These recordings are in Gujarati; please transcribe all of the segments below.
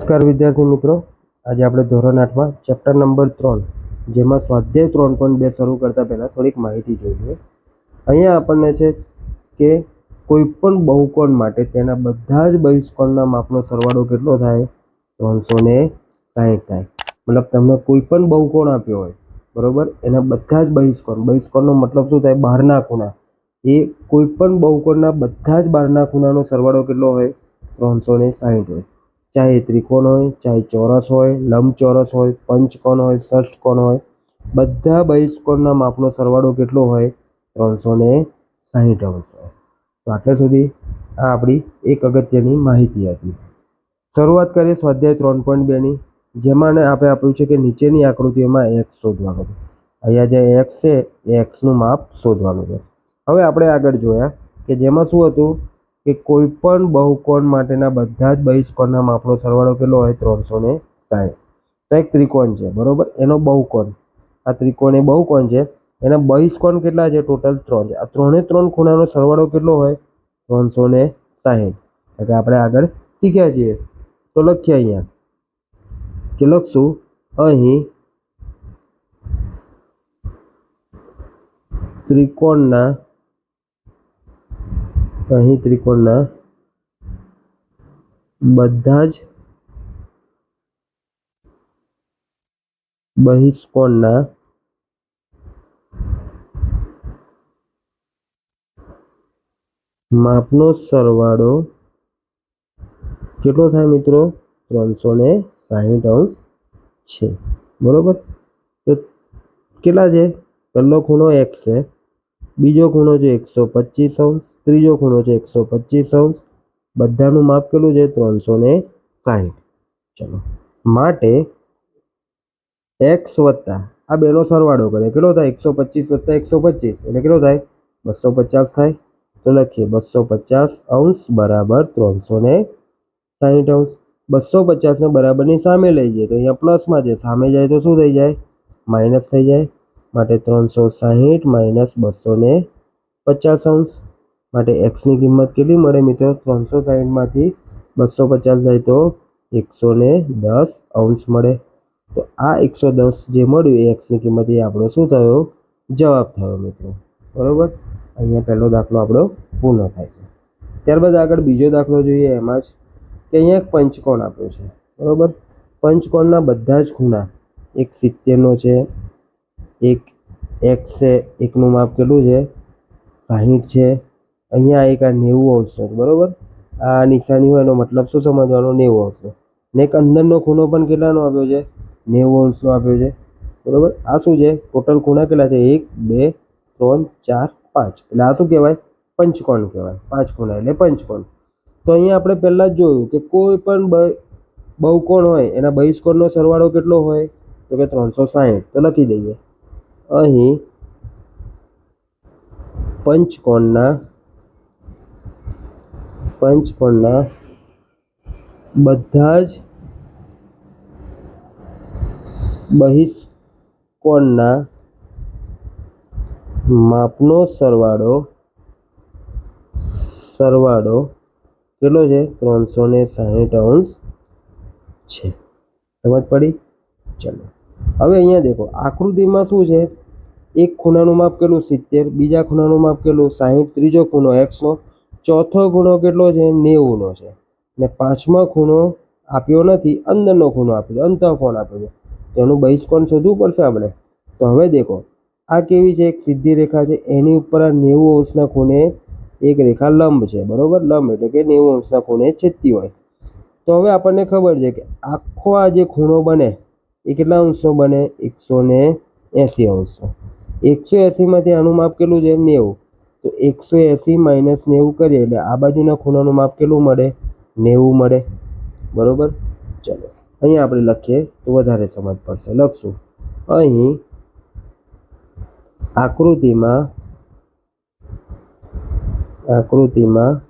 નમસ્કાર વિદ્યાર્થી મિત્રો. આજે આપણે ધોરણ આઠમાં ચેપ્ટર નંબર ત્રણ, જેમાં સ્વાધ્યાય ત્રણ પોઈન્ટ બે શરૂ કરતા પહેલાં થોડીક માહિતી જોઈએ. અહીંયા આપણને છે કે કોઈ પણ બહુકોણ માટે તેના બધા જ બહિષ્કોણના માપનો સરવાળો કેટલો થાય? ત્રણસો ને સાહીઠ થાય. મતલબ તમને કોઈ પણ બહુકોણ આપ્યો હોય, બરોબર? એના બધા જ બહિષ્કોણ. બહિષ્કોણનો મતલબ શું થાય? બહારના ખૂણા. એ કોઈ પણ બહુકોણના બધા જ બહારના ખૂણાનો સરવાળો કેટલો હોય? ત્રણસો ને સાહીઠ હોય. ચાહે ત્રિકોણ હોય, ચાહે ચોરસ હોય, લંબચોરસ હોય, પંચકોણ હોય, ષષ્ઠકોણ હોય, બધા બહિષ્કોણના માપનો સરવાળો કેટલો હોય? ત્રણસો ને સાહીઠ અંશ હોય. તો આટલે સુધી આ આપણી એક અગત્યની માહિતી હતી. શરૂઆત કરીએ સ્વાધ્યાય ત્રણ પોઈન્ટ બેની જેમાં આપણે આપ્યું છે કે નીચેની આકૃતિઓમાં એક્સ શોધવાનું છે. અહીંયા જે એક્સ છે, એ એક્સનું માપ શોધવાનું છે. હવે આપણે આગળ જોયા કે જેમાં શું હતું? કે કોઈ પણ બહુકોણ માટેના બધા જ બહિષ્કોણના માપનો સરવાળો કેટલો હોય? ત્રણસો ને સાહીઠ. તો એક ત્રિકોણ છે, બરોબર? એનો બહુકોણ. આ ત્રિકોણ એ બહુકોણ છે. એના બહિષ્કોણ કેટલા છે? ટોટલ ત્રણ છે. આ ત્રણે ત્રણ ખૂણાનો સરવાળો કેટલો હોય? ત્રણસો ને સાહીઠ. એટલે આપણે આગળ શીખ્યા છીએ. તો લખીએ અહીંયા કે લખશું, અહીં ત્રિકોણના અહીં ત્રિકોણના બધા જ બહિષ્કોણના માપનો સરવાળો કેટલો થાય મિત્રો? ત્રણસો ને સાહીઠ અંશ છે. બરોબર? તો કેટલા છે? પહેલો ખૂણો એક્સ છે. બીજો ખૂણો છે એકસો પચીસ અંશ, ત્રીજો ખૂણો છે એકસો પચીસ અંશ. બધાનું માપ કેટલું છે? ત્રણસો ને સાહીઠ. ચલો. માટે એક્સ વત્તા, આ બેનો સરવાળો કરે. કેટલો થાય? એકસો પચીસ વત્તા એકસો પચીસ. એટલે કેટલો થાય? બસો પચાસ થાય. તો લખીએ બસો પચાસ અંશ બરાબર ત્રણસો ને સાહીઠ અંશ. બસો પચાસને બરાબરની સામે લઈ જઈએ. તો અહીંયા પ્લસમાં છે. સામે જાય તો શું થઈ જાય? માઇનસ થઈ જાય. માટે ત્રણસો સાહીઠ માઇનસ બસો ને પચાસ અંશ. માટે એક્સની કિંમત કેટલી મળે મિત્રો? ત્રણસો સાહીઠમાંથી બસો પચાસ જાય તો એકસો ને દસ અંશ મળે. તો આ એકસો દસ જે મળ્યું એ એક્સની કિંમત એ આપણો શું થયો? જવાબ થયો મિત્રો. બરાબર? અહીંયા પહેલો દાખલો આપણો પૂર્ણ થાય છે. ત્યારબાદ આગળ બીજો દાખલો જોઈએ એમાં જ કે અહીંયા એક પંચકોણ આપ્યો છે. બરાબર? પંચકોણના બધા જ ખૂણા એક સિત્તેરનો છે એક એક છે, એકનું માપ કેટલું છે? સાહીઠ છે. અહીંયા એક આ નેવું આવશે, બરાબર? આ નિશાની હોય એનો મતલબ શું સમજવાનો? નેવું આવશે. ને એક અંદરનો ખૂણો પણ કેટલાનો આપ્યો છે? નેવું અંશનો આપ્યો છે. બરાબર? આ શું છે? ટોટલ ખૂણા કેટલા છે? એક, બે, ત્રણ, ચાર, પાંચ. એટલે આ શું કહેવાય? પંચકોણ કહેવાય. પાંચ ખૂણા, એટલે પંચકોણ. તો અહીંયા આપણે પહેલાં જ જોયું કે કોઈ પણ બહુકોણ હોય, એના બહિષ્કોણનો સરવાળો કેટલો હોય? તો કે ત્રણસો સાહીઠ. તો લખી દઈએ. અહીં પંચકોણના પંચકોણના બધા જ બહિષ્કોણના માપનો સરવાળો સરવાળો કેટલો છે? ત્રણસો ને સાહીઠ અંશ છે. સમજ પડી? ચલો. હવે અહીંયા દેખો, આકૃતિમાં શું છે? એક ખૂણાનું માપ કેટલું? સિત્તેર, બીજા ખૂણાનું માપ કેટલું? સાહીઠ, ત્રીજો ખૂણો એક્સનો ચોથો ખૂણો કેટલો છે? નેવુંનો છે. ને પાંચમા ખૂણો આપ્યો નથી, અંદરનો ખૂણો આપ્યો છે અંતઃકોણ આપ્યો છે? તેનું બહિષ્કોણ શોધવું પડશે આપણે. તો હવે દેખો, આ કેવી છે? એક સીધી રેખા છે, એની ઉપર આ નેવું અંશના ખૂણે એક રેખા લંબ છે, બરોબર? લંબ એટલે કે નેવું અંશના ખૂણે છેદતી હોય. તો હવે આપણને ખબર છે કે આખો આ જે ખૂણો બને એ કેટલા અંશનો બને? એકસો ને એંસી અંશનો એકસો એંસીમાંથી આનું માપ કેટલું છે? નેવું. તો એકસો એંસી માઇનસ નેવું કરીએ એટલે આ બાજુના ખૂણાનું માપ કેટલું મળે? નેવું મળે. બરોબર? ચલો. અહીંયા આપણે લખીએ તો વધારે સમજ પડશે. લખશું. અહીં આકૃતિમાં આકૃતિમાં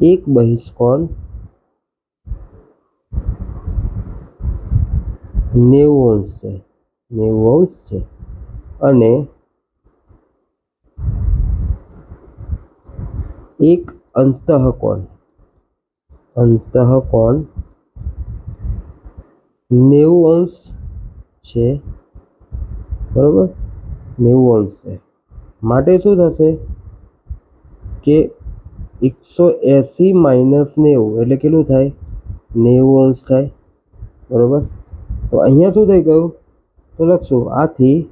એક બહિષ્કોણ નેવું અંશ છે. નેવું અંશ છે. અને એક અંતઃકોણ. અંતઃકોણ નેવું અંશ છે. બરોબર? નેવું અંશ છે. માટે શું થશે? કે એકસો એંસી માઇનસ નેવું, એટલે કેટલું થાય? નેવું અંશ થાય. બરોબર? તો અહીંયા શું થઈ ગયું? તો લખશું, આથી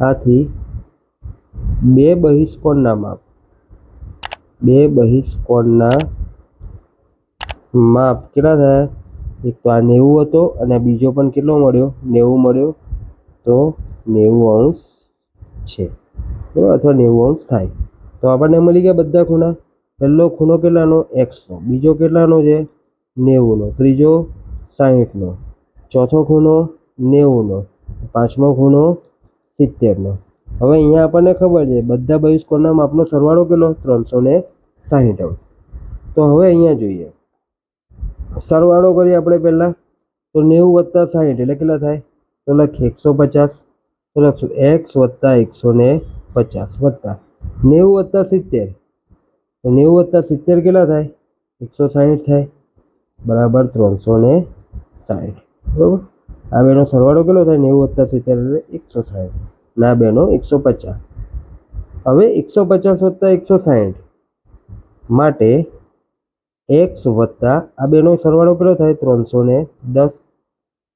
આથી, બે બહિષ્કોણના માપ. બે બહિષ્કોણના માપ કેટલા થયા? એક તો આ નેવું હતો અને બીજો પણ કેટલો મળ્યો? નેવું મળ્યો. તો નેવું અંશ છે. બરાબર? અથવા નેવું અંશ થાય. તો આપણને મળી ગયા બધા ખૂણા. પહેલો ખૂણો કેટલાનો? એકસો. બીજો કેટલાનો છે? નેવુંનો. ત્રીજો સાહીઠનો ચોથો ખૂણો નેવુંનો પાંચમો ખૂણો સિત્તેરનો હવે અહીંયા આપણને ખબર છે, બધા બહિષ્કોણના માપનો સરવાળો કેટલો? ત્રણસો ને સાહીઠ અંશ તો હવે અહીંયા જોઈએ. સરવાળો કરીએ આપણે પહેલાં. તો નેવું વત્તા સાહીઠ એટલે કેટલા થાય? તો લખીએ એકસો પચાસ. તો લખશું એક્સ વત્તા એકસો ને પચાસ વત્તા. નેવું વત્તા સિત્તેર. તો નેવું વત્તા સિત્તેર કેટલા થાય? એકસો સાહીઠ થાય. બરાબર ત્રણસો ને સાહીઠ બરાબર? આ બેનો સરવાળો કેટલો થાય? નેવું વત્તા સિત્તેર એટલે એકસો સાહીઠ ના બેનો એકસો પચાસ. હવે એકસો પચાસ વત્તા એકસો સાહીઠ માટે એક્સ વત્તા આ બેનો સરવાળો કેટલો થાય? ત્રણસો ને દસ.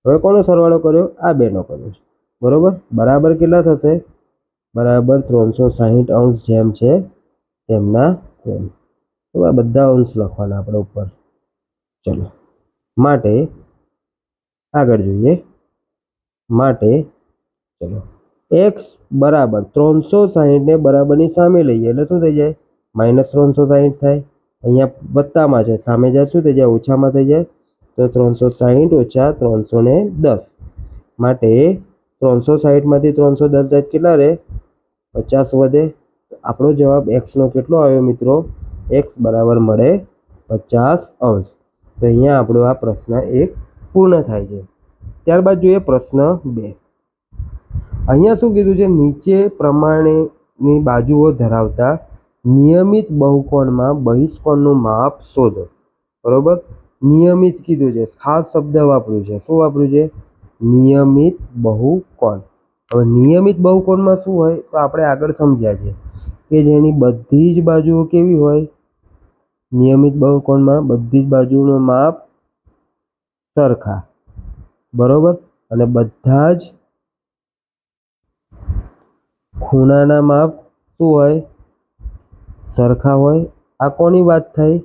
હવે કોનો સરવાળો કર્યો? આ બેનો કર્યો છે. બરોબર? બરાબર કેટલા થશે? બરાબર ત્રણસો સાહીઠ અંશ જેમ છે તેમના તેમ. બધા અંશ લખવાના આપણે ઉપર. ચલો. માટે આગળ જોઈએ. માટે ચલો એક્સ બરાબર ત્રણસો સાહીઠને બરાબરની સામે લઈએ એટલે શું થઈ જાય? માઇનસ ત્રણસો સાહીઠ થાય. અહીંયા વત્તામાં છે, સામે જાય શું થઈ જાય? ઓછામાં થઈ જાય. તો ત્રણસો સાહીઠ ઓછા ત્રણસો ને દસ. માટે ત્રણસો સાહીઠમાંથી ત્રણસો દસ જાય કેટલા રહે? પચાસ વધે. આપણો જવાબ એક્સનો કેટલો આવ્યો મિત્રો? એક્સ બરાબર મળે પચાસ અંશ. તો અહીંયા આપણો આ પ્રશ્ન એક પૂર્ણ થાય છે. ત્યારબાદ જોઈએ પ્રશ્ન બે. અહીંયા શું કીધું છે? નીચે પ્રમાણેની બાજુઓ ધરાવતા નિયમિત બહુકોણમાં બહિષ્કોણનું માપ શોધો. બરોબર? નિયમિત કીધું છે. ખાસ શબ્દ વાપર્યું છે. શું વાપર્યું છે? નિયમિત બહુકોણ. હવે નિયમિત બહુકોણમાં શું હોય? તો આપણે આગળ સમજ્યા છે કે જેની બધી જ બાજુઓ કેવી હોય? નિયમિત બહુકોણમાં બધી જ બાજુનું માપ સરખા. બરોબર? અને બધા જ ખૂણાના માપ શું હોય? સરખા હોય. આ કોની વાત થઈ?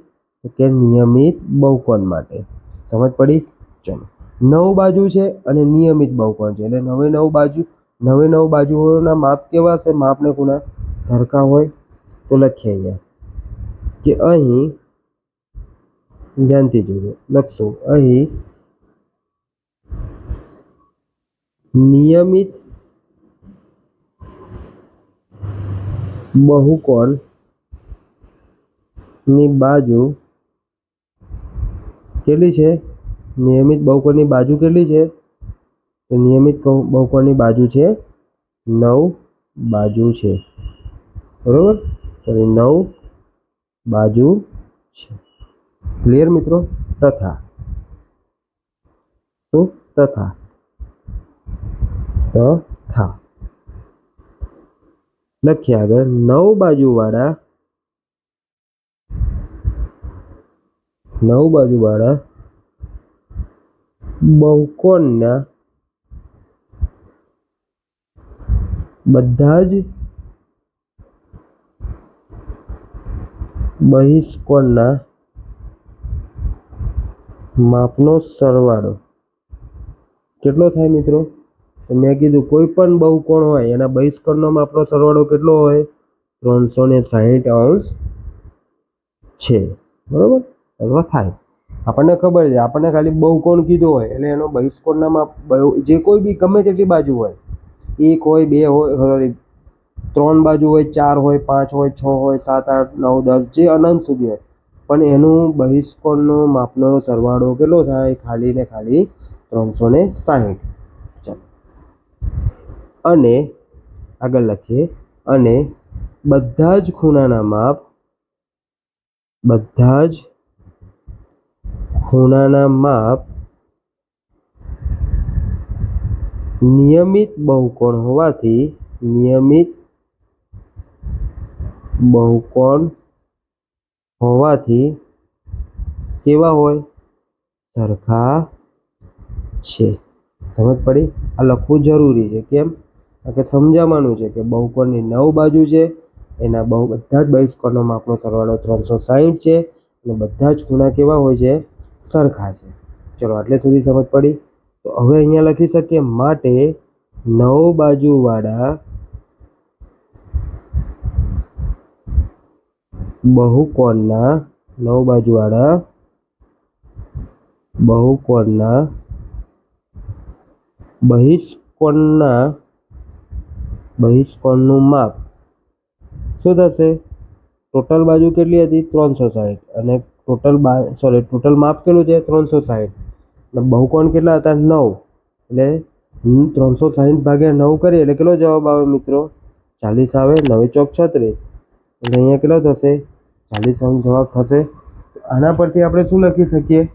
કે નિયમિત બહુકોણ માટે. સમજ પડી? ચલો. નવ બાજુ છે અને નિયમિત બહુકોણ છે. એટલે નવે નવ બાજુ, નવે નવ બાજુઓના માપ કેવા છે? માપને ખૂણા સરખા હોય. તો લખીએ અહીંયા. કે અહીં, ધ્યાનથી જોજો. લખશું. અહીં નિયમિત બહુકોણની બાજુ કેટલી છે? નિયમિત બહુકોણની બાજુ કેટલી છે? તો નિયમિત બહુકોણની બાજુ છે નવ બાજુ છે. બરોબર? સોરી નવ બાજુ છે. ક્લિયર મિત્રો? તથા. શું તથા. તથા લખીએ આગળ. નવ બાજુવાળા નવ બાજુવાળા બહુકોણના બધા જ બહિષ્કોણના માપનો સરવાળો. કેટલો થાય મિત્રો? તો મેં કીધું, કોઈ પણ બહુકોણ હોય, એના બહિષ્કોણનો માપનો સરવાળો કેટલો હોય? ત્રણસો ને સાહીઠ અંશ છે. બરાબર? અથવા થાય. આપણને ખબર છે, આપણને ખાલી બહુકોણ કીધો હોય, એટલે એનો બહિષ્કોણનામાં બહુ- જે કોઈ બી, ગમે તેટલી બાજુ હોય, એક હોય, બે હોય, સોરી, ત્રણ બાજુ હોય, ચાર હોય, પાંચ હોય, છ હોય, સાત, આઠ, નવ, દસ, જે અનંત સુધી હોય. પણ એનું બહિષ્કોણનો માપનો સરવાળો કેટલો થાય? ખાલી ને ખાલી ત્રણસો ને સાહીઠ. અને, આગળ લખીએ, અને બધા જ ખૂણાના માપ, બધા જ ખૂણાના માપ નિયમિત બહુકોણ હોવાથી નિયમિત બહુકોણ હોવાથી કેવા હોય? સરખા છે. સમજ પડી? આ લખવું જરૂરી છે. કેમ? કે સમજાવવાનું છે કે બહુકોણની નવ બાજુ છે, એના બહુ બધા જ બહિષ્કોણોમાં આપણો સરવાળો ત્રણસો સાહીઠ છે અને બધા જ ખૂણા કેવા હોય છે, સરખા છે. ચલો, આટલે સુધી સમજ પડી. તો હવે અહીંયા લખી શકીએ, માટે નવ બાજુવાળા બહુકોણના નવ બાજુવાળા બહુકોણના બહિષ્કોણના બહિષ્કોણનું માપ શું થશે? ટોટલ બાજુ કેટલી હતી? ત્રણસો સાહીઠ. અને ટોટલ બા સોરી ટોટલ માપ કેટલું છે? ત્રણસો સાહીઠ. અને બહુકોણ કેટલા હતા? નવ. એટલે હું ત્રણસો સાહીઠ ભાગ્યા નવ કરીએ, એટલે કેટલો જવાબ આવે મિત્રો? ચાલીસ આવે, નવે ચોક છત્રીસ. એટલે અહીંયા કેટલો થશે? ચાલીસ અંક જવાબ થશે. આના પરથી આપણે શું લખી શકીએ?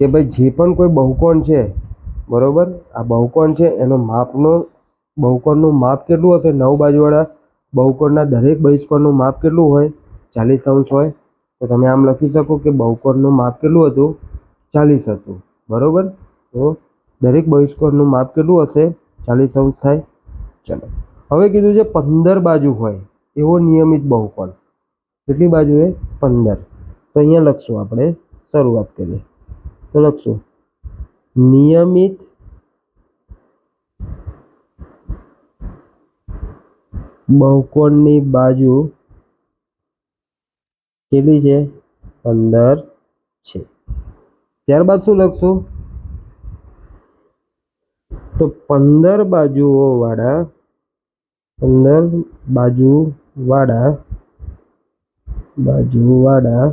કે ભાઈ જે પણ કોઈ બહુકોણ છે, બરોબર? આ બહુકોણ છે, એનો માપનો બહુકોણનું માપ કેટલું હશે? નવ બાજુવાળા બહુકોણના દરેક બહિષ્કોણનું માપ કેટલું હોય? ચાલીસ અંશ હોય. તો તમે આમ લખી શકો કે બહુકોણનું માપ કેટલું હતું? ચાલીસ હતું. બરાબર? તો દરેક બહિષ્કોણનું માપ કેટલું હશે? ચાલીસ અંશ થાય. ચલો. હવે કીધું છે પંદર બાજુ હોય. એવો નિયમિત બહુકોણ. કેટલી બાજુએ પંદર. તો અહીંયા લખશું આપણે. શરૂઆત કરીએ. તો લખશું. નિયમિત બહુકોણની બાજુ કેટલી છે? પંદર છે. ત્યારબાદ શું લખશું? તો પંદર બાજુઓ વાળા પંદર બાજુ વાળા બાજુ વાળા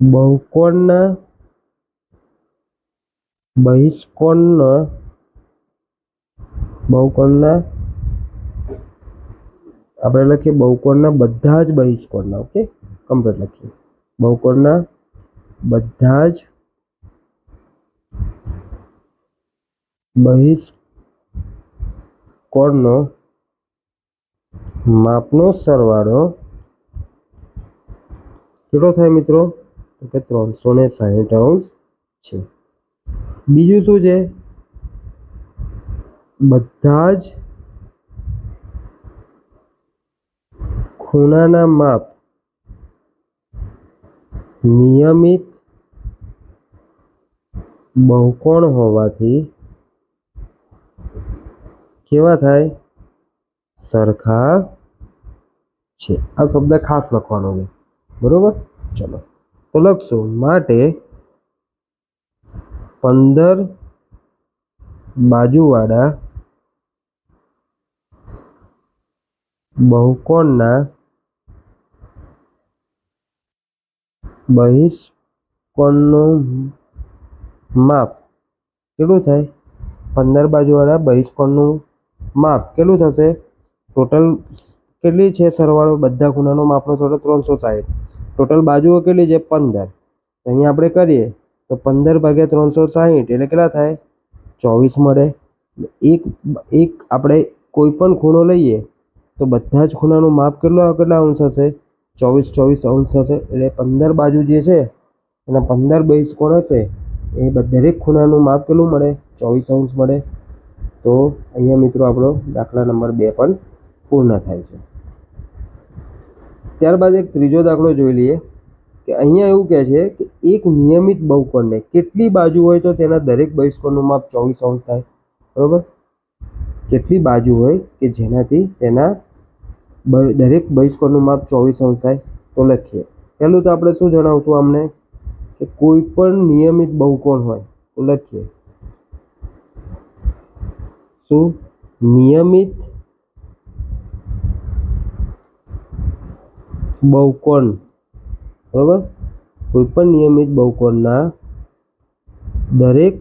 બહુકોણના બહિષ્કોણના બહુકોણના આપણે લખીએ બહુકોણના બધા જ બહિષ્કોણના, ઓકે? કમ્પ્લીટ લખીએ. બહુકોણના બધા જ બહિષ્કોણનો માપનો સરવાળો કેટલો થાય મિત્રો? કે ત્રણસો ને સાહીઠ અંશ છે. બીજું શું છે? બધા જ ખૂણાના માપ નિયમિત બહુકોણ હોવાથી કેવા થાય? સરખા છે. આ શબ્દ ખાસ લખવાનો છે. બરોબર? ચલો. તો લખશું. માટે પંદર બાજુવાળા બહુકોણના બહિષ્કોણનું માપ કેટલું થાય? પંદર બાજુવાળા બહિષ્કોણનું માપ કેટલું થશે? ટોટલ કેટલી છે સરવાળો? બધા ખૂણાનો માપનો સરવાળો ત્રણસો સાઠ ટોટલ બાજુઓ કેટલી છે? પંદર. અહીંયા આપણે કરીએ તો પંદર ભાગ્યા ત્રણસો સાહીઠ એટલે કેટલા થાય? ચોવીસ મળે. એક એક આપણે કોઈ પણ ખૂણો લઈએ તો બધા જ ખૂણાનું માપ કેટલો કેટલા અંશ હશે? ચોવીસ ચોવીસ અંશ હશે. એટલે પંદર બાજુ જે છે, એના પંદર બહિષ્કોણ હશે? એ દરેક ખૂણાનું માપ કેટલું મળે? ચોવીસ અંશ મળે. તો અહીંયા મિત્રો આપણો દાખલા નંબર બે પણ પૂર્ણ થાય છે. ત્યારબાદ એક ત્રીજો દાખલો જોઈ લઈએ કે અહીંયા એવું કહે છે કે એક નિયમિત બહુકોણને કેટલી બાજુ હોય તો તેના દરેક બહિષ્કોણનું માપ ચોવીસ અંશ થાય. બરાબર? કેટલી બાજુ હોય કે જેનાથી તેના દરેક બહિષ્કોણનું માપ ચોવીસ અંશ થાય તો લખીએ. પહેલું તો આપણે શું જણાવશું અમને કે કોઈ પણ નિયમિત બહુકોણ હોય, તો લખીએ. શું? નિયમિત બહુકોણ. બરાબર? કોઈ પણ નિયમિત બહુકોણના દરેક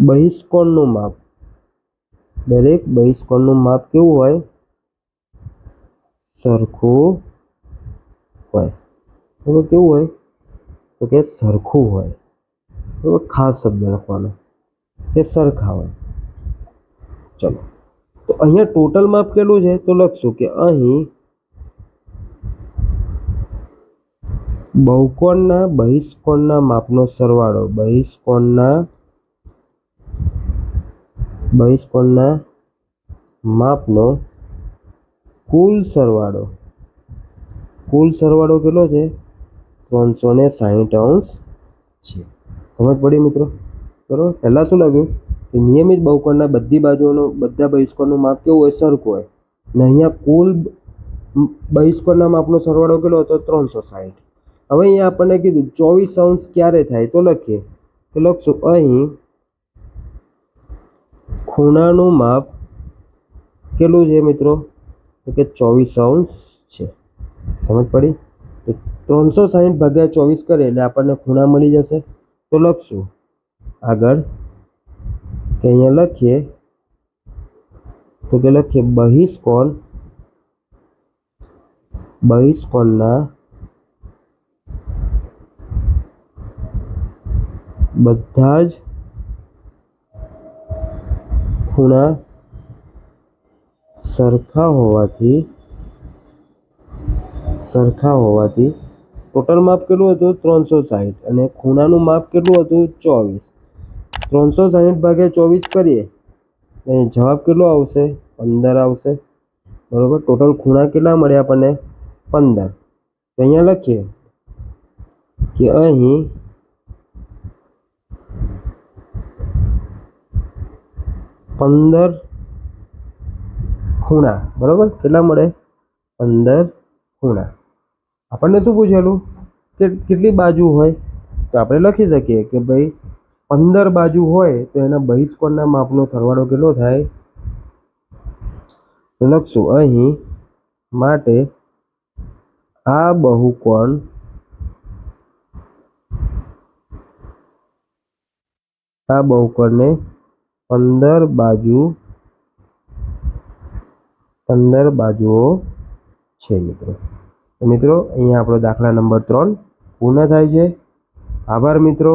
બહિષ્કોણનું માપ દરેક બહિષ્કોણનું માપ કેવું હોય? સરખું હોય. બરાબર, કેવું હોય? તો કે સરખું હોય. બરાબર, ખાસ શબ્દ લખવાનો. કે સરખા હોય. ચલો. તો અહીંયા ટોટલ માપ કેટલું છે? તો લખશું કે અહીં બહુકોણના, બહિષ્કોણના માપનો સરવાળો. બહિષ્કોણના બહિષ્કોણના માપનો કુલ સરવાળો. કુલ સરવાળો કેટલો છે? ત્રણસો ને સાહીઠ અંશ છે. સમજ પડી મિત્રો? બરાબર? પહેલાં શું લાગ્યું? કે નિયમિત બહુકોણના બધી બાજુઓનું, બધા બહિષ્કોણનું માપ કેવું હોય? સરખું હોય. ને અહીંયા કુલ બહિષ્કોણના માપનો સરવાળો કેટલો હતો? ત્રણસો સાહીઠ હવે અહીંયા આપણને કીધું ચોવીસ અંશ ક્યારે થાય તો લખીએ. તો લખશું અહીં ખૂણાનું માપ કેટલું છે મિત્રો? તો કે ચોવીસ અંશ છે. સમજ પડી? તો ત્રણસો સાહીઠ ભાગ્યા ચોવીસ કરે એટલે આપણને ખૂણા મળી જશે. તો લખશું. આગળ કે અહીંયા લખીએ. તો કે લખીએ બહિષ્કોણ, બહિષ્કોણના બધા જ ખૂણા સરખા હોવાથી સરખા હોવાથી ટોટલ માપ કેટલું હતું? ત્રણસો સાહીઠ. અને ખૂણાનું માપ કેટલું હતું? ચોવીસ. ત્રણસો સાહીઠ ભાગ્યા ચોવીસ કરીએ. અને જવાબ કેટલો આવશે? પંદર આવશે. બરાબર? ટોટલ ખૂણા કેટલા મળ્યા આપણને? પંદર. તો અહીંયા લખીએ કે અહીં પંદર ખૂણા. બરાબર? કેટલા મળે? પંદર ખૂણા. આપણને શું પૂછેલું? કે કેટલી બાજુ હોય? તો આપણે લખી શકીએ કે ભાઈ પંદર બાજુ હોય તો એના બહિષ્કોણના માપનો સરવાળો કેટલો થાય? લખશું અહીં માટે આ બહુકોણ આ બહુકોણને પંદર બાજુ, પંદર બાજુઓ છે મિત્રો. મિત્રો, અહીંયા આપણો દાખલા નંબર ત્રણ પૂર્ણ થાય છે. આભાર મિત્રો.